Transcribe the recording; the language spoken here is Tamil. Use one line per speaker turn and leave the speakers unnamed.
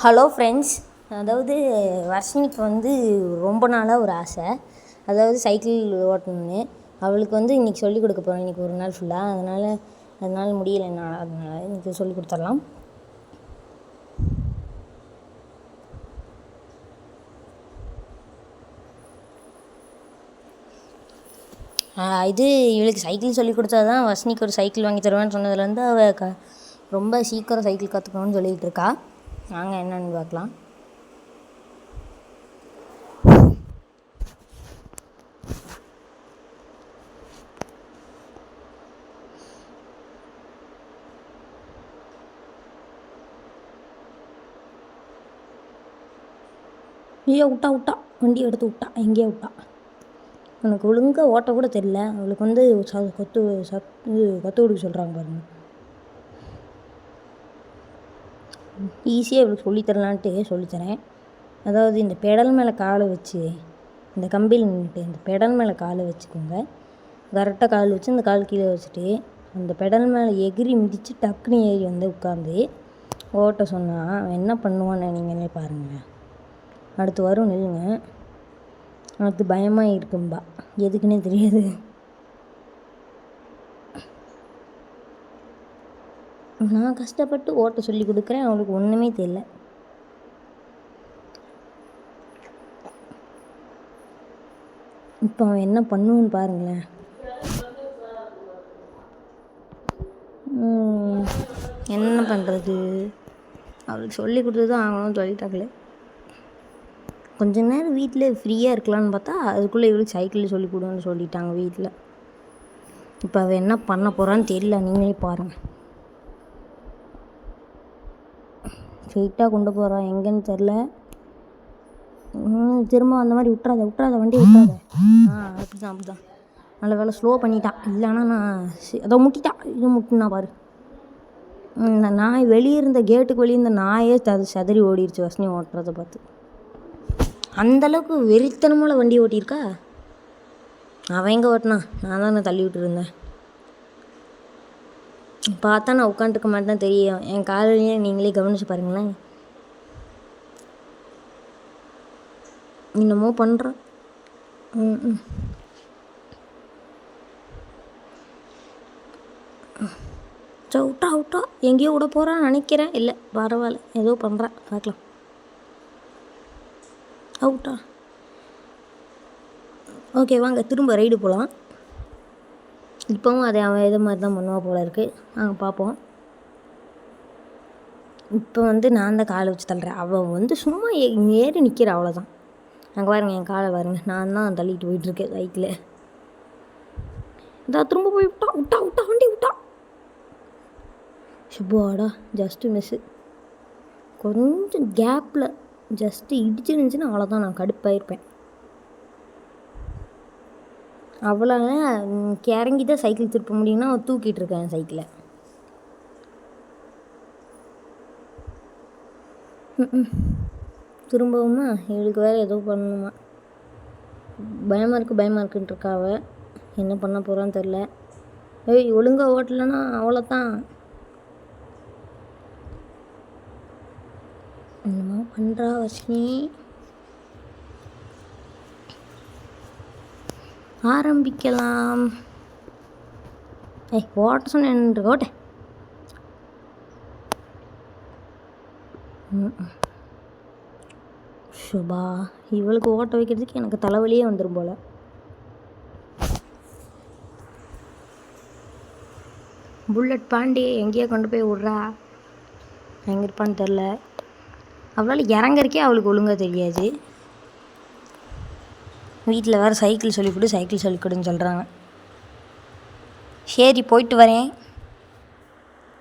Hello friends. அதாவது வர்ஷினிக்கு வந்து ரொம்ப நாளாக ஒரு ஆசை. அதாவது சைக்கிள் ஓட்டணும்னு. அவளுக்கு வந்து இன்றைக்கி சொல்லிக் கொடுக்க போகிறேன் இன்றைக்கி ஒரு நாள் ஃபுல்லாக அதனால் அதனால் முடியலை என்னால் அதனால் இன்றைக்கி சொல்லிக் கொடுத்துர்லாம் இது இவளுக்கு சைக்கிள் சொல்லி கொடுத்தா தான் வர்ஷினிக்கு ஒரு சைக்கிள் வாங்கி தருவேன்னு சொன்னதுலேருந்து அவள் க ரொம்ப சீக்கிரம் சைக்கிள் கற்றுக்கணும்னு சொல்லிகிட்டு இருக்கா. நாங்கள் என்னன்னு பார்க்கலாம். ஐயோ விட்டா விட்டா. வண்டி எடுத்து விட்டா எங்கேயோ விட்டா. எனக்கு ஒழுங்காக ஓட்ட கூட தெரில அவளுக்கு வந்து ச கற்று சத் இது கற்றுக் கொடுக்க சொல்கிறாங்க பாருங்க. ஈஸியாக இவளுக்கு சொல்லித்தரலான்ட்டு சொல்லித்தரேன் அதாவது இந்த பெடல் மேலே காலை வச்சு இந்த கம்பியில் நின்றுட்டு இந்த பெடல் மேலே காலை வச்சுக்கோங்க. கரெக்டாக கால் வச்சு இந்த கால் கீழே வச்சுட்டு அந்த பெடல் மேலே எகிரி மிதித்து டக்குன்னு ஏறி வந்து உட்காந்து ஓட்ட சொன்னால் அவன் என்ன பண்ணுவான்னு நீங்களே பாருங்கள் அடுத்து வரும் நில்லுங்க. அடுத்து பயமாக இருக்கும்பா எதுக்குன்னே தெரியாது. நான் கஷ்டப்பட்டு ஓட்ட சொல்லி கொடுக்குறேன் அவளுக்கு ஒன்றுமே தெரியல. இப்போ அவன் என்ன பண்ணுவான்னு பாருங்களேன். என்ன பண்ணுறது அவளுக்கு சொல்லி கொடுத்து தான் ஆகணும்னு சொல்லிட்டாங்களே. கொஞ்ச நேரம் வீட்டில் ஃப்ரீயாக இருக்கலான்னு பார்த்தா அதுக்குள்ளே இவளுக்கு சைக்கிளில் சொல்லி கொடுன்னு சொல்லிட்டாங்க வீட்டில் இப்போ அவள் என்ன பண்ண போகிறான்னு தெரியல நீங்களே பாருங்கள் ஸ்ட்ரெயிட்டாக கொண்டு போகிறான் எங்கேன்னு தெரில திரும்ப அந்த மாதிரி விட்றாத விட்றாத வண்டி விட்றாத ஆ அப்படி தான் அப்படி தான் நல்ல வேலை ஸ்லோ பண்ணிட்டான் இல்லைன்னா நான் சி- அதோ முட்டிட்டான் இது முட்டினா பாரு. இந்த நாய் வெளியே இருந்த கேட்டுக்கு வெளியே இருந்த நாயே த செதறி ஓடிடுச்சு வசனி ஓட்டுறதை பார்த்து. அந்தளவுக்கு வெறித்தனமான வண்டி ஓட்டியிருக்கா? அவன் எங்கே ஓட்டினா நான் தான் தள்ளி விட்டுருந்தேன். பார்த்தா நான் உட்காந்துருக்க மாட்டேன் தெரியும். என் காலையே நீங்களே கவனிச்சு பாருங்களேன். என்னமோ பண்ணுறான் ம் ம். சரி விட்டா விட்டா எங்கேயோ விட போகிறான்னு நினைக்கிறேன். இல்லை பரவாயில்ல. ஏதோ பண்ணுறான் பார்க்கலாம். அவுட்டா ஓகே வாங்க. திரும்ப ரைடு போகலாம் இப்போவும் அதை அவன் இது மாதிரி தான் பண்ணுவா போல இருக்குது நாங்கள் பார்ப்போம் இப்போ வந்து நான் தான் காலை வச்சு தள்ளுறேன். அவள் வந்து சும்மா ஏ- ஏறி நிற்கிற அவ்வளோதான் அங்கே பாருங்க என் காலை பாருங்க. நான் தான் தள்ளிட்டு போயிட்டுருக்கேன் வைக்கில் இதா திரும்ப போய் விட்டா விட்டா விட்டா வண்டி விட்டா. சுப்பாடா ஜஸ்ட்டு மிஸ்ஸு கொஞ்சம் கேப்பில் ஜஸ்ட்டு இடிச்சிருந்துச்சின்னா அவ்வளோதான் நான் கடுப்பாயிருப்பேன். அவ்வளோ கிறங்கி தான் சைக்கிள் திருப்ப முடியும்னா அவன் தூக்கிட்டு இருக்கேன் சைக்கிளை. திரும்பவுமா இவளுக்கு வேறு ஏதோ பண்ணணுமா? பயமாக இருக்குது பயமாக இருக்குன்ட்டு இருக்கா என்ன பண்ண போகிறான்னு தெரில ஏய் ஒழுங்காக ஓட்டலைன்னா அவ்வளோதான். என்னமோ பண்ணுறா வர்ஷினி. ஆரம்பிக்கலாம். ஏய் ஓட்ட சொன்ன ஓட்ட. சுபா இவளுக்கு ஓட்ட வைக்கிறதுக்கு எனக்கு தலைவலியே வந்துடும் போல். புல்லட் பாண்டி எங்கேயோ கொண்டு போய் விட்றா. எங்கே இருப்பான்னு தெரில அவளால் இறங்கறக்கே அவளுக்கு ஒழுங்காக தெரியாது. வீட்டில் வேறு சைக்கிள் சொல்லிக் கொடு சைக்கிள் சொல்லிக் கொடுன்னு சொல்கிறாங்க. சரி போயிட்டு வரேன்.